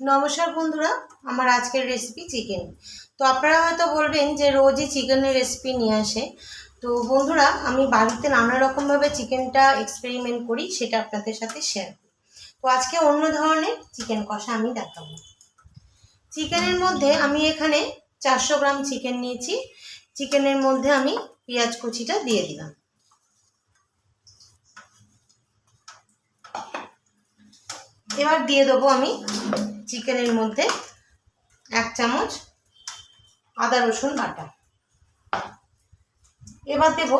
নমস্কার বন্ধুরা, আমার আজকের রেসিপি চিকেন তো আপনারা হয়তো বলবেন যে রোজই চিকেনের রেসিপি নিয়ে আসে। তো বন্ধুরা, আমি বাড়িতে নানা রকমভাবে চিকেনটা এক্সপেরিমেন্ট করি, সেটা আপনাদের সাথে শেয়ার করি। তো আজকে অন্য ধরনের চিকেন কষা আমি দেখাবো। চিকেনের মধ্যে আমি এখানে চারশো গ্রাম চিকেন নিয়েছি। চিকেনের মধ্যে আমি পেঁয়াজ কুচিটা দিয়ে দিলাম। এবার দিয়ে দেবো আমি চিকেনের মধ্যে এক চামচ আদা, রসুন বাটা। এবার দেব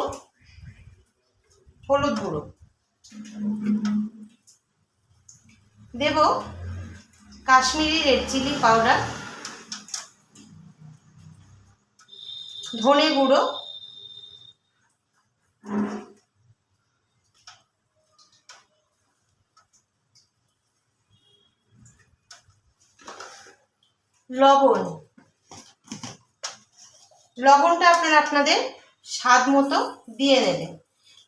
হলুদ গুঁড়ো। দেব কাশ্মীরি রেড চিলি পাউডার, ধনে গুঁড়ো লবণ। লবণটা আপনারা আপনাদের স্বাদ মতো দিয়ে নেবেন।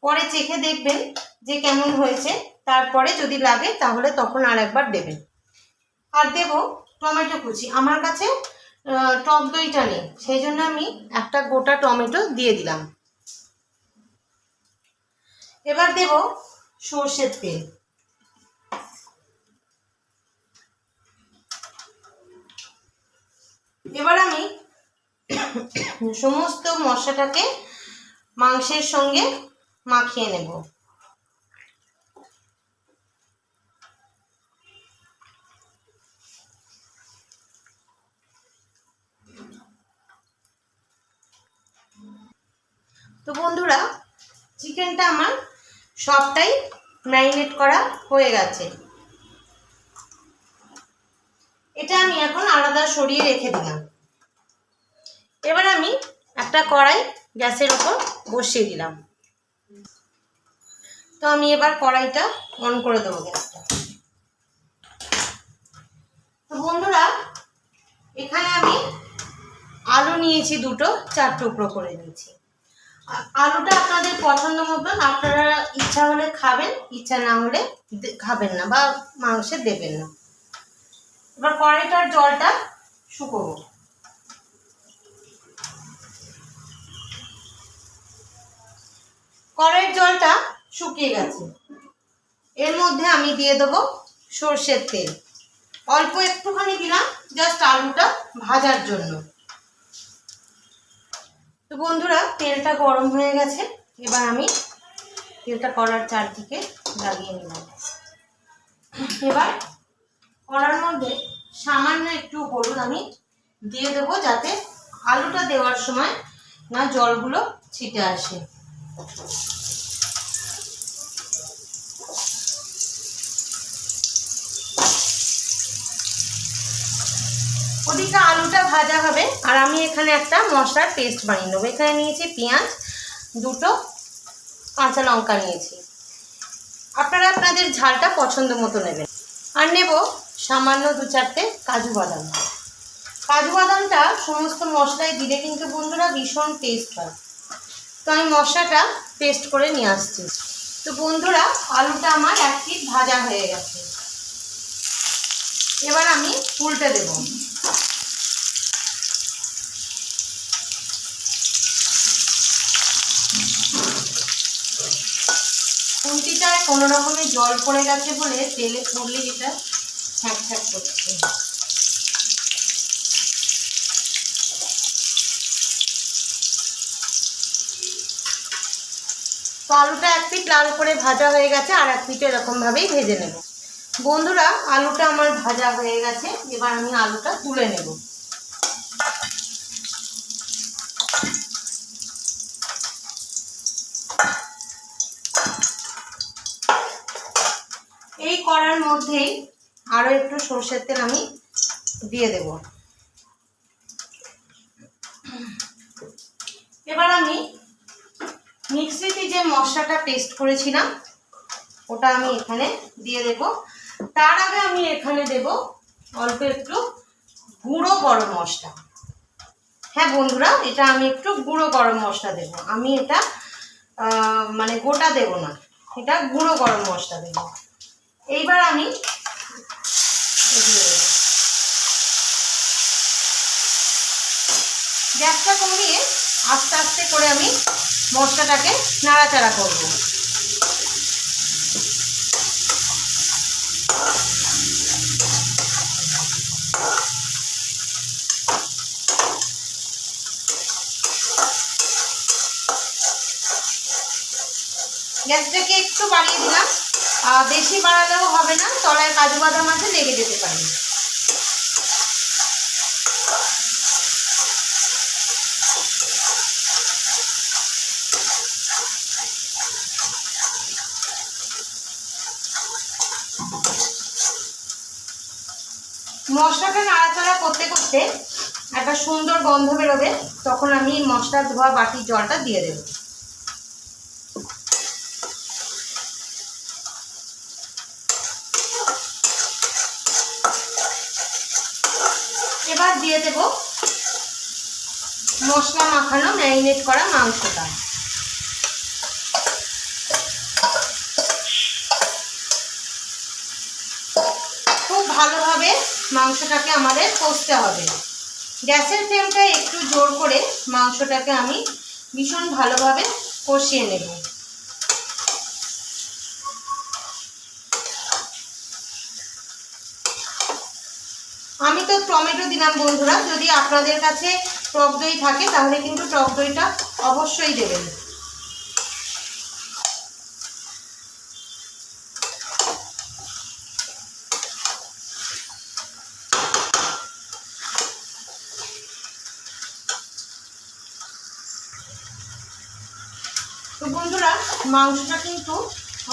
পরে চেখে দেখবেন যে কেমন হয়েছে। তারপরে যদি লাগে তাহলে তখন আর একবার দেবেন। আর দেব টমেটো কুচি। আমার কাছে টক দইটা নেই। সেই জন্য আমি একটা গোটা টমেটো দিয়ে দিলাম। এবার দেব সর্ষের তেল। এবার আমি সমস্ত মশলাটাকে মাংসের সঙ্গে মাখিয়ে নেব। তো বন্ধুরা, চিকেনটা আমার সবটাই ম্যারিনেট করা হয়ে গেছে। এটা আমি এখন আলাদা সরিয়ে রেখে দিলাম। এবার আমি একটা কড়াই গ্যাসের ওপর বসিয়ে দিলাম। তো আমি এবার কড়াইটা অন করে দেবো গ্যাসটা। বন্ধুরা, এখানে আমি আলু নিয়েছি দুটো, চার টুকরো করে নিয়েছি। আলুটা আপনাদের পছন্দ মতন, আপনারা ইচ্ছা হলে খাবেন, ইচ্ছা না হলে খাবেন না বা মাংসে দেবেন না। এবার কড়াইটার জলটা শুকোবো। কড়াইয়ের জলটা শুকিয়ে গেছে। এর মধ্যে আমি দিয়ে দেবো সর্ষের তেল। অল্প একটুখানি দিলাম জাস্ট আলুটা ভাজার জন্য। তো বন্ধুরা, তেলটা গরম হয়ে গেছে। এবার আমি তেলটা কড়ার চারদিকে লাগিয়ে নিলাম। এবার কড়ার মধ্যে সামান্য একটু হলুদ আমি দিয়ে দেবো যাতে আলুটা দেওয়ার সময় না জলগুলো ছিটে আসে। ওদিকে আলুটা ভাজা হবে আর আমি এখানে একটা মশলার পেস্ট বানিয়ে নেব। এখানে নিয়েছি পেঁয়াজ, দুটো কাঁচা লঙ্কা নিয়েছি। আপনারা আপনাদের ঝালটা পছন্দ মতো নেবেন। আর নেব সামান্য দু চারটে কাজু বাদাম। কাজু বাদামটা সমস্ত মশলায় দিলে কিন্তু বন্ধুরা ভীষণ টেস্ট হয়। তো আমি মশলাটা পেস্ট করে নিয়ে আসছি। তো বন্ধুরা, আলুটা আমার এক পিট ভাজা হয়ে গেছে। এবার আমি উল্টে দেব। খুন্তিটায় কোনো রকমের জল পড়ে গেছে বলে তেলে পড়লে এটা ছ্যাঁক ছ্যাঁক করছে তো আলুটা এক পিট লাল করে ভাজা হয়ে গেছে, আর এক পিঠ এরকমভাবেই ভেজে নেব। বন্ধুরা, আলুটা আমার ভাজা হয়ে গেছে, এবার আমি আলুটা তুলে নেব। এই কড়ার মধ্যেই আরও একটু সর্ষের তেল আমি দিয়ে দেব। এবার আমি মিক্সিতে যে মশলাটা পেস্ট করেছিলাম, ওটা আমি এখানে দিয়ে দেব। তার আগে আমি এখানে দেব অল্প একটু গুঁড়ো গরম মশলা। হ্যাঁ বন্ধুরা, এটা আমি একটু গুঁড়ো গরম মশলা দেব। আমি এটা মানে গোটা দেব না, এটা গুঁড়ো গরম মশলা দেব। এইবার আমি দিয়ে দেবো গ্যাসটা কমিয়ে আস্তে আস্তে করে আমি মশলাটাকে নাড়াচাড়া করব। গ্যাসটাকে একটু বাড়িয়ে দিলাম। বেশি বাড়ালেও হবে না, তলায় কাজু বাদাম আছে, লেগে যেতে পারে। মশলাটা নাড়াচাড়া করতে করতে একটা সুন্দর গন্ধ বেরোবে, তখন আমি মশলা ধোয়া বাটির জলটা দিয়ে দেবো। এবার দিয়ে দেব মশলা মাখানো ম্যারিনেট করা মাংসটা খুব ভালোভাবে মাংসটাকে আমাদের কষতে হবে। গ্যাসের ফ্লেমটা একটু জোর করে মাংসটাকে আমি ভীষণ ভালোভাবে কষিয়ে নেব। আমি তো টমেটো দিলাম বন্ধুরা, যদি আপনাদের কাছে টক দই থাকে তাহলে কিন্তু টক দইটা অবশ্যই দেবেন তো বন্ধুরা মাংসটা কিন্তু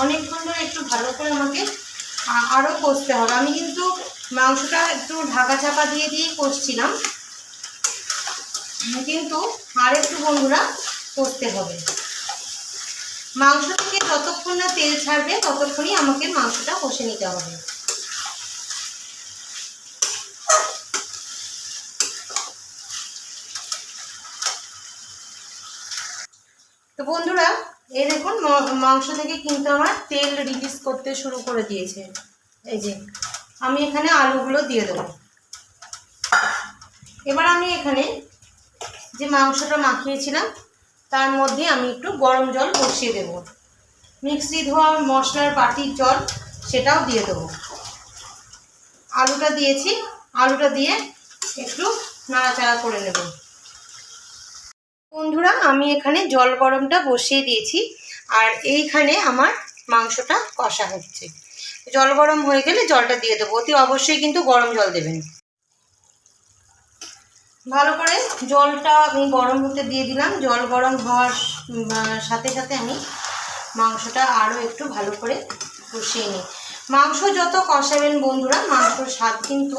অনেকক্ষণ ধরে একটু ভালো করে আমাকে আরও কষতে হবে। আমি কিন্তু মাংসটা একটু ঢাকা চাপা দিয়ে দিয়ে কষছিলাম। কিন্তু আর একটু বন্ধুরা কষতে হবে। মাংস থেকে যতক্ষণ না তেল ছাড়বে, ততক্ষণই আমাকে মাংসটা কষে নিতে হবে। তো বন্ধুরা এই দেখুন মাংস থেকে কিন্তু আমার তেল রিলিজ করতে শুরু করে দিয়েছে। এই যে, আমি এখানে আলুগুলো দিয়ে দেবো। এবার আমি এখানে যে মাংসটা মাখিয়েছিলাম, তার মধ্যে আমি একটু গরম জল বসিয়ে দেব। মিক্সি ধোয়া মশলার বাটির জল সেটাও দিয়ে দেবো। আলুটা দিয়েছি, আলুটা দিয়ে একটু নাড়াচাড়া করে নেব। বন্ধুরা, আমি এখানে জল গরমটা বসিয়ে দিয়েছি আর এইখানে আমার মাংসটা কষা হচ্ছে। জল গরম হয়ে গেলে জলটা দিয়ে দেবো। অতি অবশ্যই কিন্তু গরম জল দেবেন। ভালো করে জলটা আমি গরম হতে দিয়ে দিলাম। জল গরম হওয়ার সাথে সাথে আমি মাংসটা আরও একটু ভালো করে কষিয়ে নিই। মাংস যত কষাবেন বন্ধুরা, মাংসর স্বাদ কিন্তু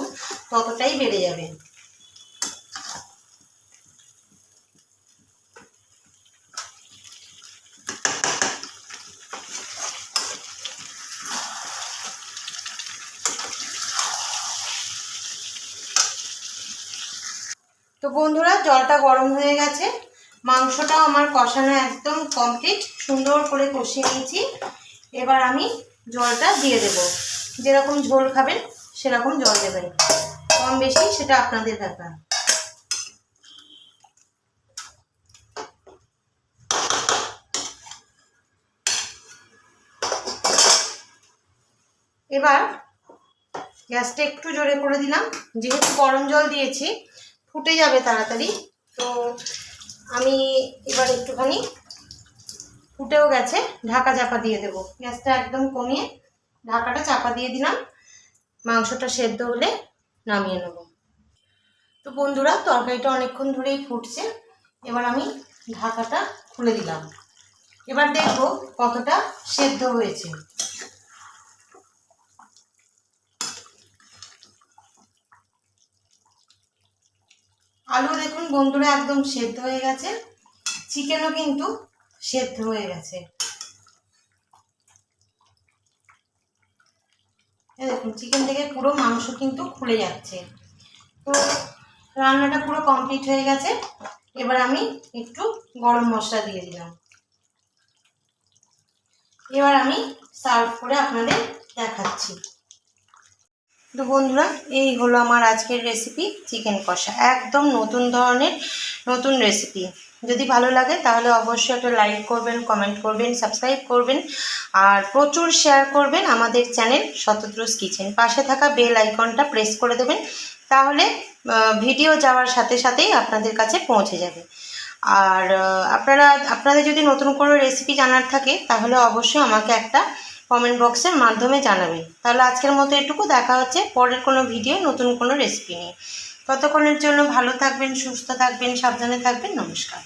ততটাই বেড়ে যাবে। বন্ধুরা, জলটা গরম হয়ে গেছে। মাংসটাও আমার কষানো একদম কমপ্লিট সুন্দর করে কষিয়ে নিয়েছি। এবার আমি জলটা দিয়ে দেব। যেরকম ঝোল খাবেন, সেরকম জল দেবেন। কম বেশি সেটা আপনাদের ব্যাপার। এবার গ্যাসটা একটু জোরে করে দিলাম। যেহেতু গরম জল দিয়েছি ফুটে যাবে তাড়াতাড়ি। তো আমি এবার একটুখানি ফুটেও গেছে, ঢাকা চাপা দিয়ে দেবো। গ্যাসটা একদম কমিয়ে ঢাকাটা চাপা দিয়ে দিলাম। মাংসটা সেদ্ধ হলে নামিয়ে নেব। তো বন্ধুরা, তরকারিটা অনেকক্ষণ ধরেই ফুটছে। এবার আমি ঢাকাটা খুলে দিলাম। এবার দেখব কতটা সেদ্ধ হয়েছে। আলু দেখুন, বন্ধুরা একদম সেদ্ধ হয়ে গেছে। চিকেনও কিন্তু সেদ্ধ হয়ে গেছে। দেখুন চিকেন থেকে পুরো মাংস কিন্তু খুলে যাচ্ছে। তো রান্নাটা পুরো কমপ্লিট হয়ে গেছে। এবার আমি একটু গরম মশলা দিয়ে দিলাম। এবার আমি সার্ভ করে আপনাদের দেখাচ্ছি। তো বন্ধুরা, এই হলো আমার আজকের রেসিপি চিকেন কষা। একদম নতুন ধরনের, নতুন রেসিপি যদি ভালো লাগে, তাহলে অবশ্যই একটা লাইক করবেন কমেন্ট করবেন সাবস্ক্রাইব করবেন, আর প্রচুর শেয়ার করবেন আমাদের চ্যানেল শতদ্রুস কিচেন পাশে থাকা বেল আইকনটা প্রেস করে দেবেন, তাহলে ভিডিও যাওয়ার সাথে সাথেই আপনাদের কাছে পৌঁছে যাবে। আর আপনারা, আপনাদের যদি নতুন কোনো রেসিপি জানার থাকে, তাহলে অবশ্যই আমাকে একটা কমেন্ট বক্সের মাধ্যমে জানাবে। তাহলে আজকের মতো এটুকু, দেখা হচ্ছে পরের কোনো ভিডিও নতুন কোনো রেসিপি নিয়ে। ততক্ষণের জন্য ভালো থাকবেন, সুস্থ থাকবেন, সাবধানে থাকবেন, নমস্কার।